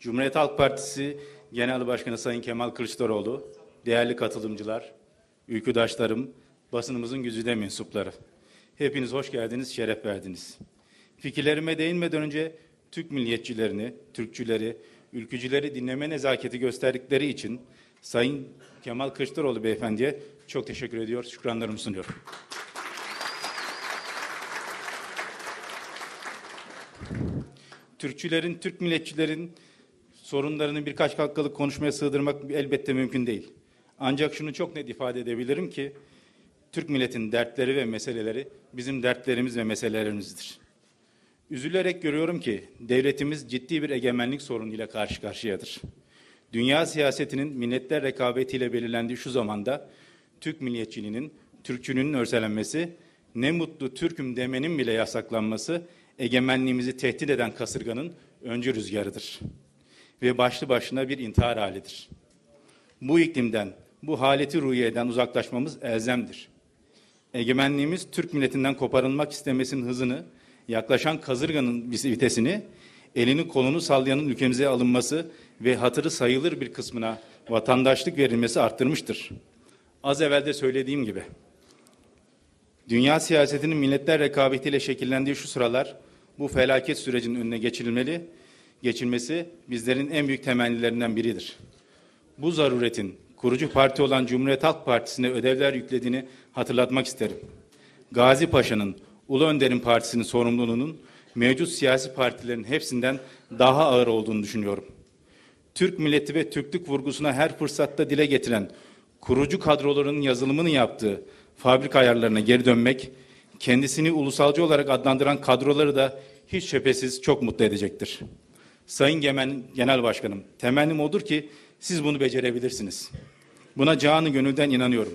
Cumhuriyet Halk Partisi Genel Başkanı Sayın Kemal Kılıçdaroğlu, değerli katılımcılar, ülküdaşlarım, basınımızın güzide mensupları. Hepiniz hoş geldiniz, şeref verdiniz. Fikirlerime değinmeden önce Türk milliyetçilerini, Türkçüleri, ülkücüleri dinleme nezaketi gösterdikleri için Sayın Kemal Kılıçdaroğlu beyefendiye çok teşekkür ediyor, şükranlarımı sunuyorum. Türkçülerin, Türk milletçilerin sorunlarını birkaç dakikalık konuşmaya sığdırmak elbette mümkün değil. Ancak şunu çok net ifade edebilirim ki Türk milletin dertleri ve meseleleri bizim dertlerimiz ve meselelerimizdir. Üzülerek görüyorum ki devletimiz ciddi bir egemenlik sorunuyla karşı karşıyadır. Dünya siyasetinin milletler rekabetiyle belirlendiği şu zamanda Türk milliyetçiliğinin, Türkçülüğünün örselenmesi, ne mutlu Türk'üm demenin bile yasaklanması egemenliğimizi tehdit eden kasırganın öncü rüzgarıdır. Ve başlı başına bir intihar halidir. Bu iklimden, bu haleti ruhiyeden uzaklaşmamız elzemdir. Egemenliğimiz Türk milletinden koparılmak istemesinin hızını, yaklaşan kazırganın vitesini, elini kolunu sallayanın ülkemize alınması ve hatırı sayılır bir kısmına vatandaşlık verilmesi arttırmıştır. Az evvel de söylediğim gibi, dünya siyasetinin milletler rekabetiyle şekillendiği şu sıralar, bu felaket sürecinin önüne geçirilmeli, geçilmesi bizlerin en büyük temellilerinden biridir. Bu zaruretin kurucu parti olan Cumhuriyet Halk Partisi'ne ödevler yüklediğini hatırlatmak isterim. Gazi Paşa'nın, Ulu Önder'in partisinin sorumluluğunun mevcut siyasi partilerin hepsinden daha ağır olduğunu düşünüyorum. Türk milleti ve Türklük vurgusuna her fırsatta dile getiren kurucu kadroların yazılımını yaptığı fabrika ayarlarına geri dönmek, kendisini ulusalcı olarak adlandıran kadroları da hiç şüphesiz çok mutlu edecektir. Sayın Genel Başkanım, temennim odur ki siz bunu becerebilirsiniz. Buna canı gönülden inanıyorum.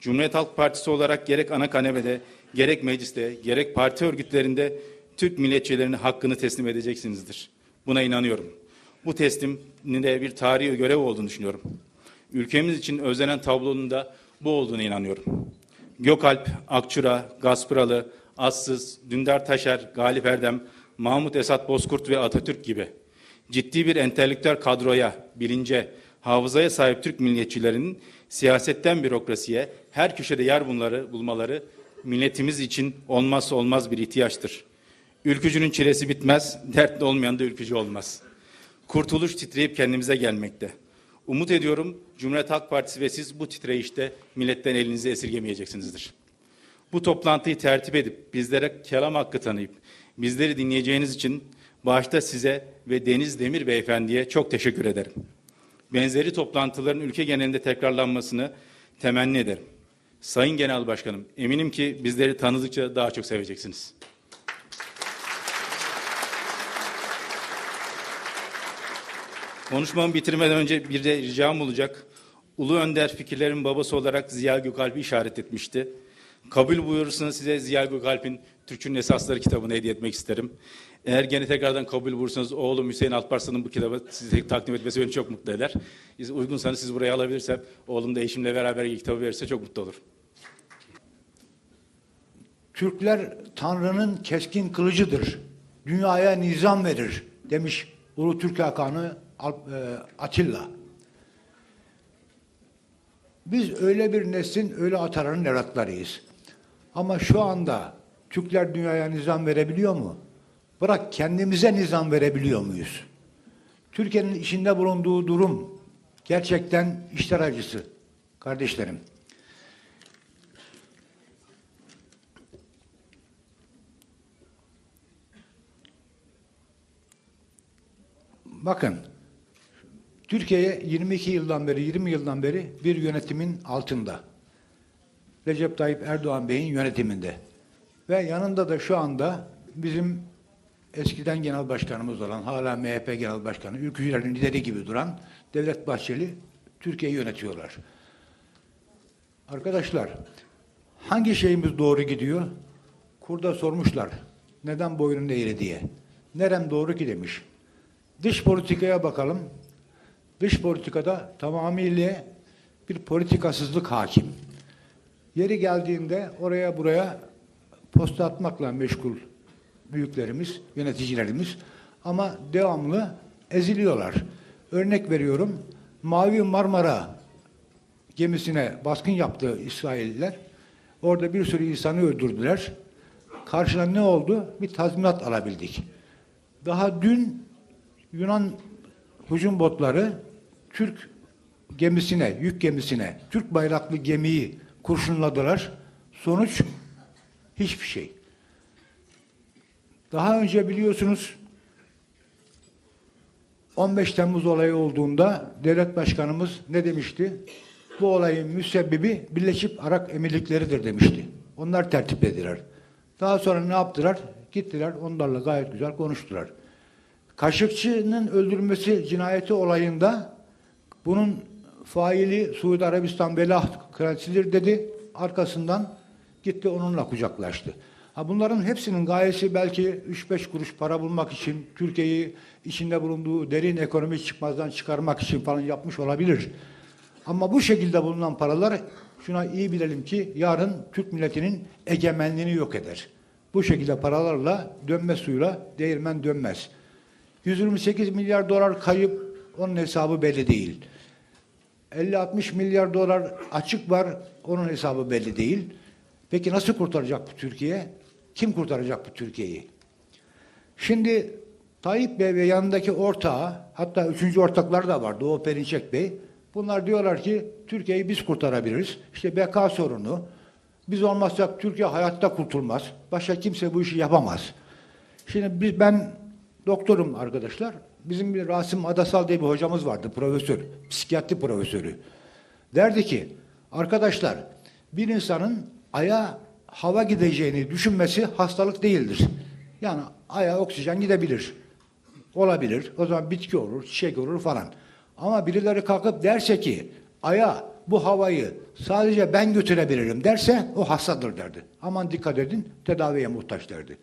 Cumhuriyet Halk Partisi olarak gerek ana kanevede, gerek mecliste, gerek parti örgütlerinde Türk milliyetçilerine hakkını teslim edeceksinizdir. Buna inanıyorum. Bu teslimin de bir tarihi görev olduğunu düşünüyorum. Ülkemiz için özlenen tablonun da bu olduğunu inanıyorum. Gökalp, Akçura, Gaspıralı, Assız, Dündar Taşer, Galip Erdem, Mahmut Esat Bozkurt ve Atatürk gibi ciddi bir entelektüel kadroya, bilince, hafızaya sahip Türk milliyetçilerinin siyasetten bürokrasiye her köşede yer bunları bulmaları milletimiz için olmazsa olmaz bir ihtiyaçtır. Ülkücünün çilesi bitmez, dertli olmayan da ülkücü olmaz. Kurtuluş titreyip kendimize gelmekte. Umut ediyorum Cumhuriyet Halk Partisi ve siz bu titreyişte milletten elinizi esirgemeyeceksinizdir. Bu toplantıyı tertip edip bizlere kelam hakkı tanıyıp bizleri dinleyeceğiniz için başta size ve Deniz Demir Beyefendi'ye çok teşekkür ederim. Benzeri toplantıların ülke genelinde tekrarlanmasını temenni ederim. Sayın Genel Başkanım, eminim ki bizleri tanıdıkça daha çok seveceksiniz. Konuşmamı bitirmeden önce bir de ricam olacak. Ulu Önder fikirlerin babası olarak Ziya Gökalp'i işaret etmişti. Kabul buyurursanız size Ziya Gökalp'in Türk'ün Esasları kitabını hediye etmek isterim. Eğer gene tekrardan kabul buyurursanız oğlum Hüseyin Alparslan'ın bu kitabı size takdim etmesi beni çok mutlu eder. Siz uygunsanız siz buraya alabilirsem oğlum da eşimle beraber kitabı verirse çok mutlu olur. Türkler Tanrı'nın keskin kılıcıdır. Dünyaya nizam verir demiş Ulu Türk Hakanı e, Atilla. Biz öyle bir neslin, öyle ataların evlatlarıyız. Ama şu anda Türkler dünyaya nizam verebiliyor mu? Bırak kendimize nizam verebiliyor muyuz? Türkiye'nin içinde bulunduğu durum gerçekten işler acısı kardeşlerim. Bakın, Türkiye 22 yıldan beri, 20 yıldan beri bir yönetimin altında. Recep Tayyip Erdoğan Bey'in yönetiminde. Ve yanında da şu anda bizim eskiden genel başkanımız olan, hala MHP genel başkanı, ülkücülerin lideri gibi duran Devlet Bahçeli Türkiye'yi yönetiyorlar. Arkadaşlar, hangi şeyimiz doğru gidiyor? Kurda sormuşlar, neden boynun eğri diye. Nerem doğru ki demiş. Dış politikaya bakalım. Dış politikada tamamıyla bir politikasızlık hakim. Yeri geldiğinde oraya buraya posta atmakla meşgul büyüklerimiz, yöneticilerimiz. Ama devamlı eziliyorlar. Örnek veriyorum. Mavi Marmara gemisine baskın yaptı İsrailliler. Orada bir sürü insanı öldürdüler. Karşına ne oldu? Bir tazminat alabildik. Daha dün Yunan hücum botları Türk gemisine, yük gemisine, Türk bayraklı gemiyi kurşunladılar. Sonuç hiçbir şey. Daha önce biliyorsunuz 15 Temmuz olayı olduğunda devlet başkanımız ne demişti? Bu olayın müsebbibi Birleşik Arap Emirlikleri'dir demişti. Onlar tertip ediler. Daha sonra ne yaptılar? Gittiler onlarla gayet güzel konuştular. Kaşıkçının öldürülmesi cinayeti olayında bunun faili Suudi Arabistan Velah Kraliçesidir dedi. Arkasından gitti onunla kucaklaştı. Ha bunların hepsinin gayesi belki 3-5 kuruş para bulmak için, Türkiye'yi içinde bulunduğu derin ekonomik çıkmazdan çıkarmak için falan yapmış olabilir. Ama bu şekilde bulunan paralar şuna iyi bilelim ki yarın Türk milletinin egemenliğini yok eder. Bu şekilde paralarla dönme suyla değirmen dönmez. 128 milyar dolar kayıp onun hesabı belli değil. 50-60 milyar dolar açık var onun hesabı belli değil. Peki nasıl kurtaracak bu Türkiye? Kim kurtaracak bu Türkiye'yi? Şimdi Tayyip Bey ve yanındaki ortağı, hatta üçüncü ortaklar da var, Doğu Perinçek Bey. Bunlar diyorlar ki Türkiye'yi biz kurtarabiliriz. İşte BK sorunu. Biz olmazsak Türkiye hayatta kurtulmaz. Başka kimse bu işi yapamaz. Şimdi biz, ben doktorum arkadaşlar. Bizim bir Rasim Adasal diye bir hocamız vardı, profesör, psikiyatri profesörü. Derdi ki, arkadaşlar bir insanın aya hava gideceğini düşünmesi hastalık değildir. Yani aya oksijen gidebilir. Olabilir. O zaman bitki olur, çiçek olur falan. Ama birileri kalkıp derse ki aya bu havayı sadece ben götürebilirim derse o hastadır derdi. Aman dikkat edin tedaviye muhtaç derdi.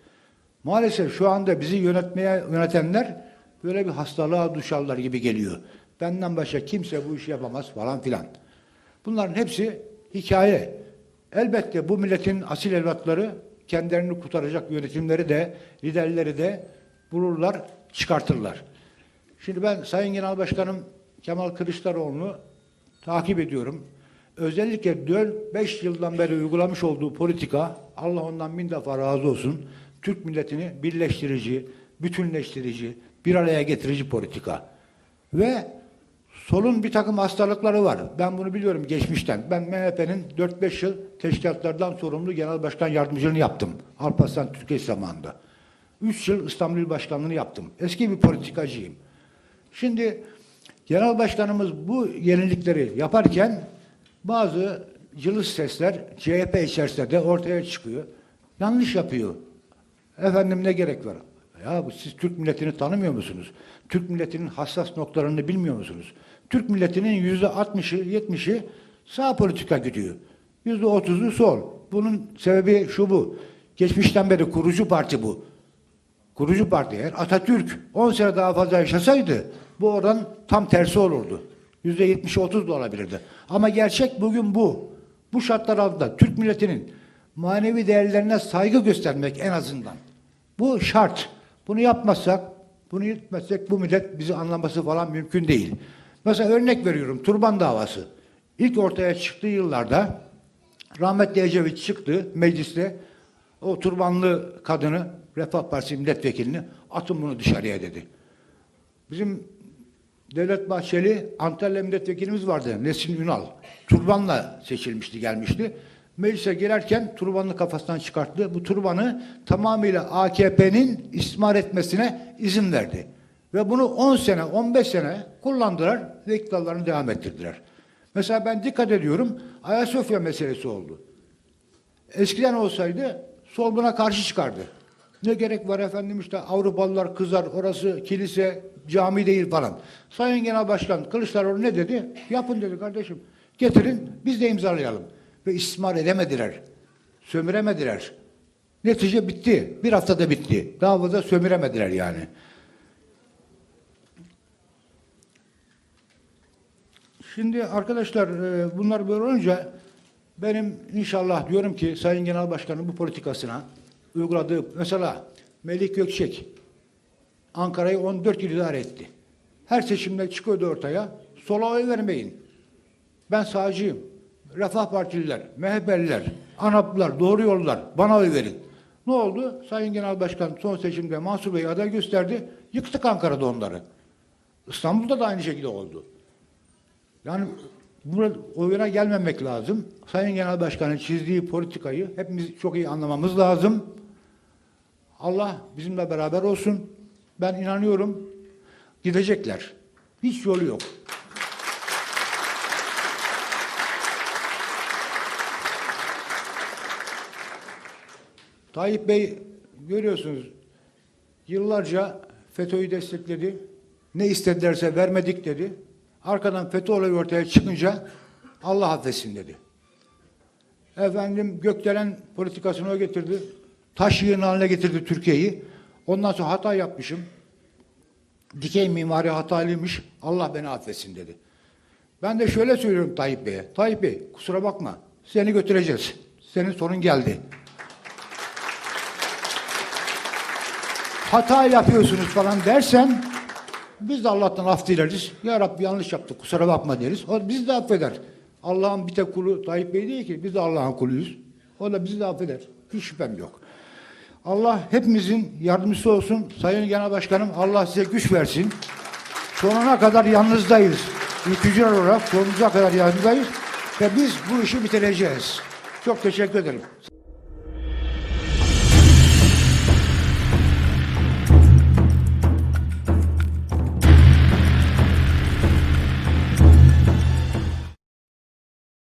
Maalesef şu anda bizi yönetmeye yönetenler böyle bir hastalığa duşarlar gibi geliyor. Benden başka kimse bu işi yapamaz falan filan. Bunların hepsi hikaye. Elbette bu milletin asil evlatları kendilerini kurtaracak yönetimleri de, liderleri de bulurlar, çıkartırlar. Şimdi ben Sayın Genel Başkanım Kemal Kılıçdaroğlu'nu takip ediyorum. Özellikle 4-5 yıldan beri uygulamış olduğu politika, Allah ondan bin defa razı olsun, Türk milletini birleştirici, bütünleştirici, bir araya getirici politika. Ve solun bir takım hastalıkları var. Ben bunu biliyorum geçmişten. Ben MHP'nin 4-5 yıl teşkilatlardan sorumlu genel başkan yardımcılığını yaptım. Alparslan Türkiye zamanında. 3 yıl İstanbul İl Başkanlığı'nı yaptım. Eski bir politikacıyım. Şimdi genel başkanımız bu yenilikleri yaparken bazı cılız sesler CHP içerisinde de ortaya çıkıyor. Yanlış yapıyor. Efendim ne gerek var? Ya siz Türk milletini tanımıyor musunuz? Türk milletinin hassas noktalarını bilmiyor musunuz? Türk milletinin yüzde 60'ı, 70'i sağ politika gidiyor. Yüzde 30'u sol. Bunun sebebi şu bu. Geçmişten beri kurucu parti bu. Kurucu parti eğer Atatürk 10 sene daha fazla yaşasaydı bu oran tam tersi olurdu. Yüzde 70 30 da olabilirdi. Ama gerçek bugün bu. Bu şartlar altında Türk milletinin manevi değerlerine saygı göstermek en azından. Bu şart. Bunu yapmazsak, bunu yürütmezsek bu millet bizi anlaması falan mümkün değil. Mesela örnek veriyorum Turban davası. İlk ortaya çıktığı yıllarda rahmetli Ecevit çıktı mecliste o turbanlı kadını Refah Partisi milletvekilini atın bunu dışarıya dedi. Bizim Devlet Bahçeli Antalya milletvekilimiz vardı Nesin Ünal. Turbanla seçilmişti gelmişti. Meclise girerken turbanını kafasından çıkarttı. Bu turbanı tamamıyla AKP'nin istismar etmesine izin verdi. Ve bunu 10 sene, 15 sene kullandılar ve iktidarlarını devam ettirdiler. Mesela ben dikkat ediyorum Ayasofya meselesi oldu. Eskiden olsaydı sol buna karşı çıkardı. Ne gerek var efendim işte Avrupalılar kızar orası kilise cami değil falan. Sayın Genel Başkan Kılıçdaroğlu ne dedi? Yapın dedi kardeşim. Getirin biz de imzalayalım. Ve istismar edemediler. Sömüremediler. Netice bitti. Bir haftada bitti. Daha fazla sömüremediler yani. Şimdi arkadaşlar e, bunlar böyle olunca benim inşallah diyorum ki Sayın Genel Başkan'ın bu politikasına uyguladığı mesela Melik Gökçek Ankara'yı 14 yıl idare etti. Her seçimde çıkıyordu ortaya. Sola oy vermeyin. Ben sağcıyım. Refah Partililer, MHP'liler, ANAP'lılar, Doğru Yollar bana oy verin. Ne oldu? Sayın Genel Başkan son seçimde Mansur Bey aday gösterdi. Yıktık Ankara'da onları. İstanbul'da da aynı şekilde oldu. Yani burada oyuna gelmemek lazım. Sayın Genel Başkan'ın çizdiği politikayı hepimiz çok iyi anlamamız lazım. Allah bizimle beraber olsun. Ben inanıyorum gidecekler. Hiç yolu yok. Tayyip Bey görüyorsunuz yıllarca FETÖ'yü destekledi. Ne istedilerse vermedik dedi. Arkadan FETÖ olayı ortaya çıkınca Allah affetsin dedi. Efendim gökdelen politikasını o getirdi. Taş yığın haline getirdi Türkiye'yi. Ondan sonra hata yapmışım. Dikey mimari hatalıymış. Allah beni affetsin dedi. Ben de şöyle söylüyorum Tayyip Bey'e. Tayyip Bey kusura bakma. Seni götüreceğiz. Senin sorun geldi. Hata yapıyorsunuz falan dersen biz de Allah'tan af dileriz. Ya Rabbi yanlış yaptık kusura bakma deriz. O bizi de affeder. Allah'ın bir tek kulu Tayyip Bey değil ki. Biz de Allah'ın kuluyuz. O da bizi de affeder. Hiç şüphem yok. Allah hepimizin yardımcısı olsun. Sayın Genel Başkanım Allah size güç versin. Sonuna kadar yanınızdayız. Ülkücüler olarak sonumuza kadar yanınızdayız. Ve biz bu işi bitireceğiz. Çok teşekkür ederim.